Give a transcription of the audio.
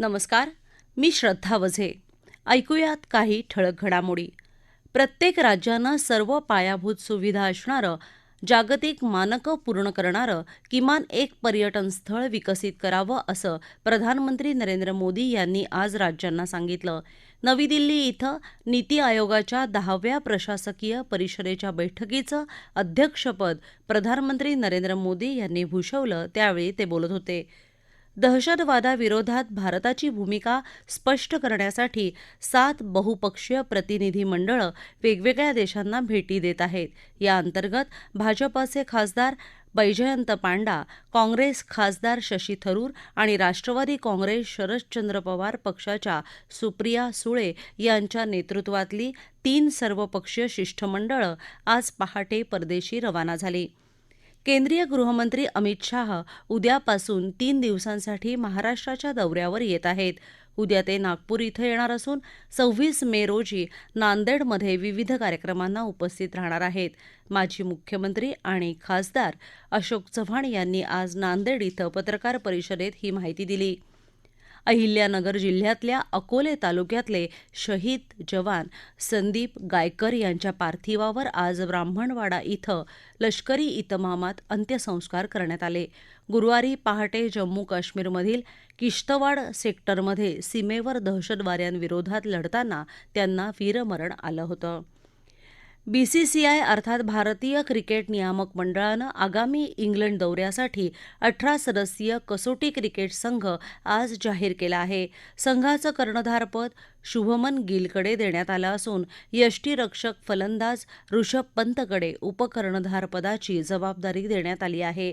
नमस्कार मी श्रद्धा वझे. ऐकूयात काही ठळक घडामोडी. प्रत्येक राज्यानं सर्व पायाभूत सुविधा असणारं जागतिक मानकं पूर्ण करणारं किमान एक पर्यटन स्थळ विकसित करावं असं प्रधानमंत्री नरेंद्र मोदी यांनी आज राज्यांना सांगितलं. नवी दिल्ली इथं नीती आयोगाच्या दहाव्या प्रशासकीय परिषदेच्या बैठकीचं अध्यक्षपद प्रधानमंत्री नरेंद्र मोदी यांनी भूषवलं त्यावेळी ते बोलत होते. दहशतवादाविरोधात भारताची भूमिका स्पष्ट करण्यासाठी सात बहुपक्षीय प्रतिनिधी मंडळं वेगवेगळ्या देशांना भेटी देत आहेत. या अंतर्गत भाजपाचे खासदार बैजयंत पांडा काँग्रेस खासदार शशी थरूर आणि राष्ट्रवादी काँग्रेस शरदचंद्र पवार पक्षाच्या सुप्रिया सुळे यांच्या नेतृत्वातली तीन सर्वपक्षीय शिष्टमंडळं आज पहाटे परदेशी रवाना झाली. केंद्रीय गृहमंत्री अमित शाह उद्यापासून तीन दिवसांसाठी महाराष्ट्राच्या दौऱ्यावर येत आहेत. उद्या ते नागपूर इथं येणार असून सव्वीस मे रोजी नांदेडमध्ये विविध कार्यक्रमांना उपस्थित राहणार आहेत. माजी मुख्यमंत्री आणि खासदार अशोक चव्हाण यांनी आज नांदेड इथं पत्रकार परिषदेत ही माहिती दिली. अहिल्यानगर जिल्ह्यातल्या अकोले तालुक्यातले शहीद जवान संदीप गायकर यांच्या पार्थिवावर आज ब्राह्मणवाडा इथं लष्करी इतमामात अंत्यसंस्कार करण्यात आले. गुरुवारी पहाटे जम्मू काश्मीरमधील किश्तवाड सेक्टरमध्ये सीमेवर दहशतवाद्यांविरोधात लढताना त्यांना वीरमरण आलं होतं. बीसीसीआय अर्थात भारतीय क्रिकेट नियामक मंडळानं आगामी इंग्लंड दौऱ्यासाठी अठरा सदस्यीय कसोटी क्रिकेट संघ आज जाहीर केला आहे. संघाचं कर्णधारपद शुभमन गिलकडे देण्यात आलं असून यष्टीरक्षक फलंदाज ऋषभ पंतकडे उपकर्णधारपदाची जबाबदारी देण्यात आली आहे.